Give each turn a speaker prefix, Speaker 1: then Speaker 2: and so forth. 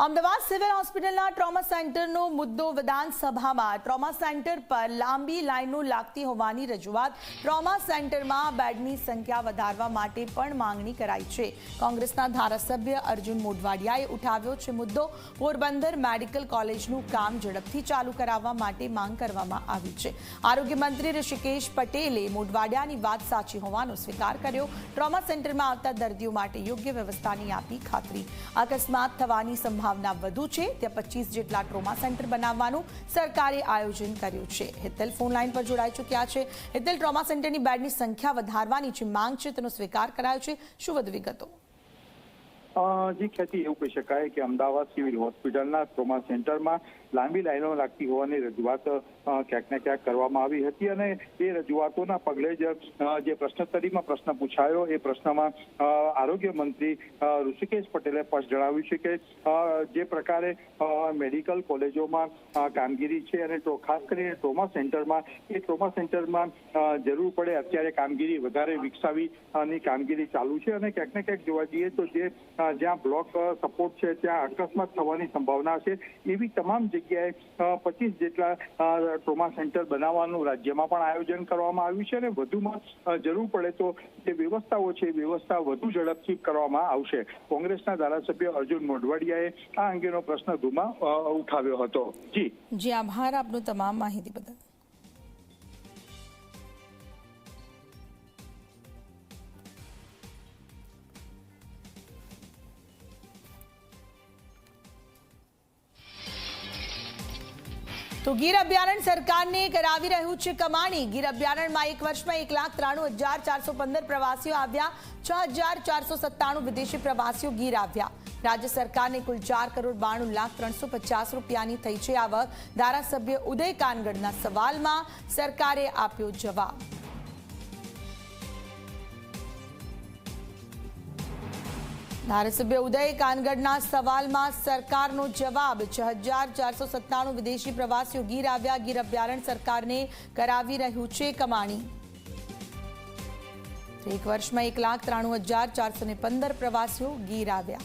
Speaker 1: Ahmedabad civil હોસ્પિટલના trauma સેન્ટરનો મુદ્દો વિધાનસભામાં. ટ્રોમા સેન્ટર પર લાંબી લાઈનો લાગતી હોવાની રજૂઆત. ટ્રોમા સેન્ટરમાં બેડની સંખ્યા વધારવા માટે પણ માંગણી કરાઈ છે. કોંગ્રેસના ધારાસભ્ય અર્જુન મોઢવાડિયાએ ઉઠાવ્યો છે મુદ્દો. પોરબંદર મેડિકલ કોલેજનું કામ ઝડપથી ચાલુ કરાવવા માટે માંગ કરવામાં આવી છે. આરોગ્ય મંત્રી ઋષિકેશ પટેલે મોઢવાડિયાની વાત સાચી હોવાનો સ્વીકાર કર્યો. ટ્રોમા સેન્ટરમાં આવતા દર્દીઓ માટે યોગ્ય વ્યવસ્થાની આપી ખાતરી. અકસ્માત થવાની સંભાવના વધુ છે. ત્યાં પચીસ જેટલા ટ્રોમા સેન્ટર બનાવવાનું સરકારે આયોજન કર્યું છે. હિતલ ફોન લાઈન પર જોડાઈ ચૂક્યા છે. હિતલ ટ્રોમા સેન્ટરની બેડની સંખ્યા વધારવાની જે માંગ છે તેનો સ્વીકાર કરાયો છે. શું વધુ વિગતો?
Speaker 2: જી ખ્યાતિ એવું કહી શકાય કે અમદાવાદ સિવિલ હોસ્પિટલના ટ્રોમા સેન્ટરમાં લાંબી લાઈનો લાગતી હોવાની રજૂઆત ક્યાંક ને ક્યાંક કરવામાં આવી હતી અને એ રજૂઆતોના પગલે જ જે પ્રશ્નોત્તરીમાં પ્રશ્ન પૂછાયો એ પ્રશ્નમાં આરોગ્ય મંત્રી ઋષિકેશ પટેલે સ્પષ્ટ જણાવ્યું છે કે જે પ્રકારે મેડિકલ કોલેજોમાં કામગીરી છે અને ખાસ કરીને ટ્રોમા સેન્ટરમાં, એ ટ્રોમા સેન્ટરમાં જરૂર પડે અત્યારે કામગીરી વધારે વિકસાવીની કામગીરી ચાલુ છે અને ક્યાંક ને ક્યાંક જોવા જઈએ તો જે જ્યાં બ્લોક સપોર્ટ છે, ત્યાં અકસ્માત થવાની સંભાવના છે. એવી તમામ જગ્યાએ પચીસ જેટલા ટ્રોમા સેન્ટર બનાવવાનું રાજ્યમાં પણ આયોજન કરવામાં આવ્યું છે અને વધુમાં જરૂર પડે તો જે વ્યવસ્થાઓ છે, એ વ્યવસ્થા વધુ ઝડપથી કરવામાં આવશે. કોંગ્રેસના ધારાસભ્ય અર્જુન મોઢવાડિયાએ આ અંગેનો પ્રશ્ન ગૃહમાં ઉઠાવ્યો હતો. જી.
Speaker 1: જી, આભાર આપનો તમામ માહિતી બદલ. તો ગીર અભયારણ્ય સરકારને કરાવી રહ્યું છે કમાણી. ગીર અભયારણ્યમાં એક વર્ષમાં એક લાખ ત્રાણું હજાર ચારસો પંદર પ્રવાસીઓ આવ્યા. છ હજાર ચારસો સત્તાણું વિદેશી પ્રવાસીઓ ગીર આવ્યા. રાજ્ય સરકારને કુલ ચાર કરોડ બાણું લાખ ત્રણસો પચાસ રૂપિયાની થઈ છે આવક. ધારાસભ્ય ઉદય કાનગઢના સવાલમાં સરકારે આપ્યો જવાબ. ધારાસભ્ય ઉદય કાનગડના સવાલમાં સરકારનો જવાબ. છ હજાર ચારસો સત્તાણું વિદેશી પ્રવાસીઓ ગીર આવ્યા. ગીર અભયારણ્ય સરકારને કરાવી રહ્યું છે કમાણી. એક વર્ષમાં એક લાખ ત્રાણું હજાર ચારસો ને પંદર પ્રવાસીઓ ગીર આવ્યા.